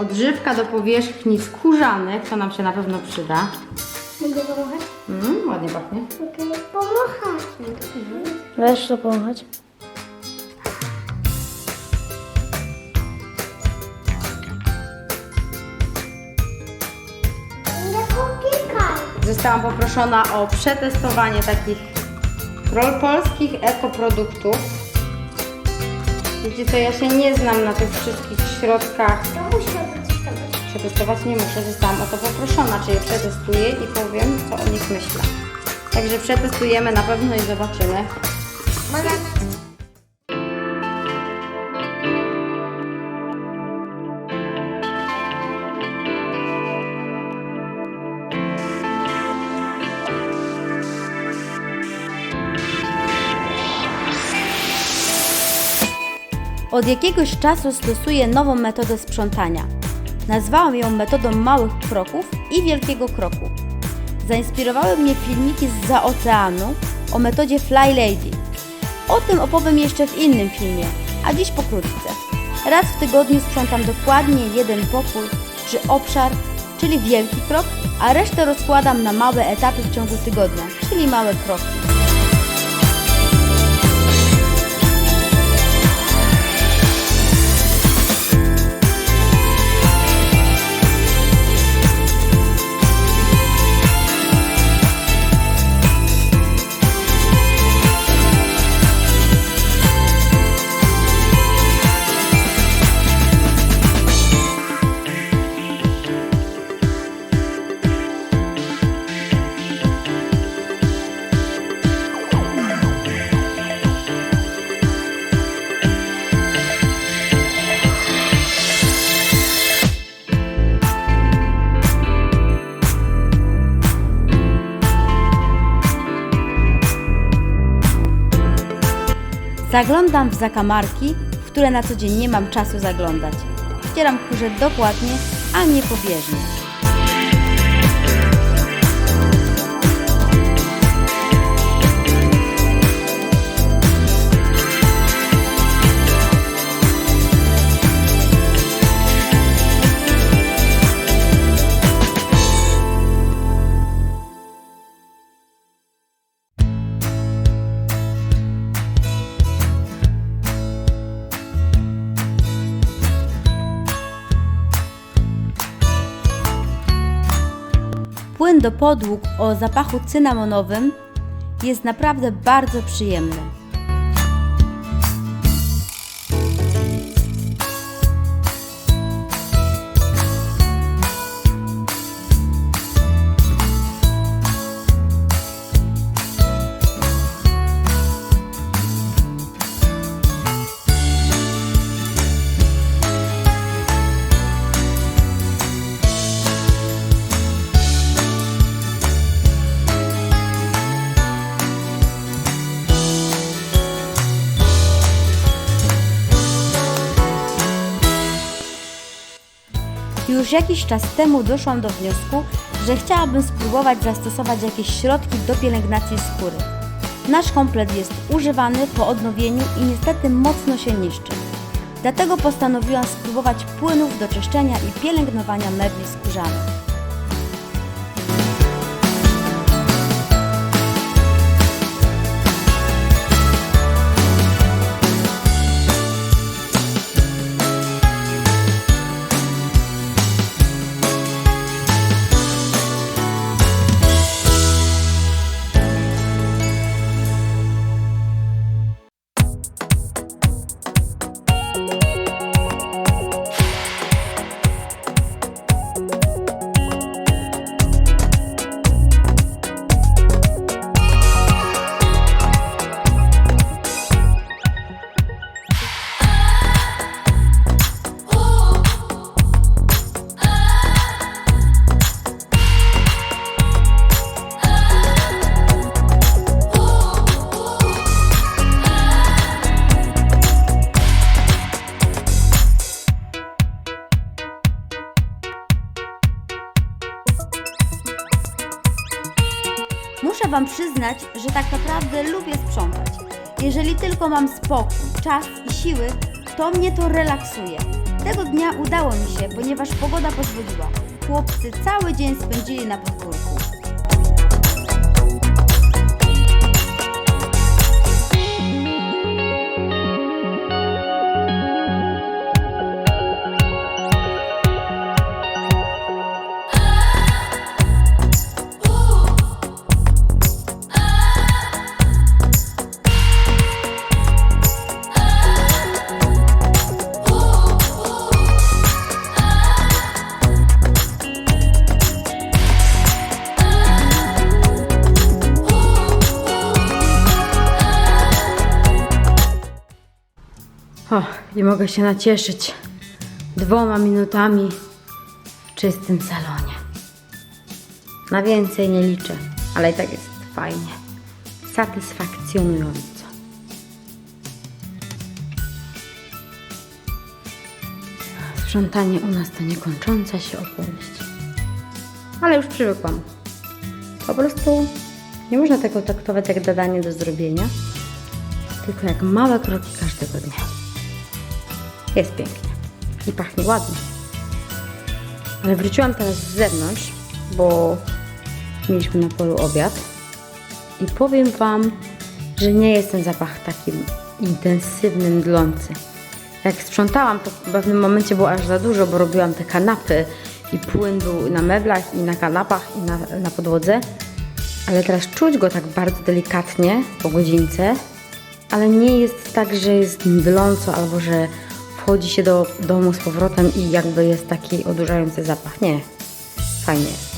Odżywka do powierzchni skórzanych, to nam się na pewno przyda. Mogę pomachać? Mm, ładnie pachnie. Okej, pomachać. Weź to pomachać. Zostałam poproszona o przetestowanie takich rol polskich ekoproduktów. Wiecie co, ja się nie znam na tych wszystkich środkach. To muszę przetestować. Przetestować nie muszę, zostałam o to poproszona, czy je przetestuję i powiem, co o nich myślę. Także przetestujemy na pewno i zobaczymy. Mogę? Od jakiegoś czasu stosuję nową metodę sprzątania. Nazwałam ją metodą małych kroków i wielkiego kroku. Zainspirowały mnie filmiki z za oceanu o metodzie Fly Lady. O tym opowiem jeszcze w innym filmie, a dziś pokrótce. Raz w tygodniu sprzątam dokładnie jeden pokój czy obszar, czyli wielki krok, a resztę rozkładam na małe etapy w ciągu tygodnia, czyli małe kroki. Zaglądam w zakamarki, w które na co dzień nie mam czasu zaglądać. Ścieram kurze dokładnie, a nie pobieżnie. Płyn do podłóg o zapachu cynamonowym jest naprawdę bardzo przyjemny. Już jakiś czas temu doszłam do wniosku, że chciałabym spróbować zastosować jakieś środki do pielęgnacji skóry. Nasz komplet jest używany po odnowieniu i niestety mocno się niszczy. Dlatego postanowiłam spróbować płynów do czyszczenia i pielęgnowania mebli skórzanych. Muszę Wam przyznać, że tak naprawdę lubię sprzątać. Jeżeli tylko mam spokój, czas i siły, to mnie to relaksuje. Tego dnia udało mi się, ponieważ pogoda pozwoliła. Chłopcy cały dzień spędzili na podwórku. I mogę się nacieszyć dwoma minutami w czystym salonie. Na więcej nie liczę, ale i tak jest fajnie. Satysfakcjonująco. Sprzątanie u nas to niekończąca się opowieść. Ale już przywykłam. Po prostu nie można tego traktować jak zadanie do zrobienia, tylko jak małe kroki każdego dnia. Jest pięknie i pachnie ładnie. Ale wróciłam teraz z zewnątrz, bo mieliśmy na polu obiad i powiem Wam, że nie jest ten zapach taki intensywny, mdlący. Jak sprzątałam, to w pewnym momencie było aż za dużo, bo robiłam te kanapy i płyn był na meblach i na kanapach i na, na podłodze. Ale teraz czuć go tak bardzo delikatnie po godzince, ale nie jest tak, że jest mdląco albo że wchodzi się do domu z powrotem i jakby jest taki odurzający zapach. Nie. Fajnie jest.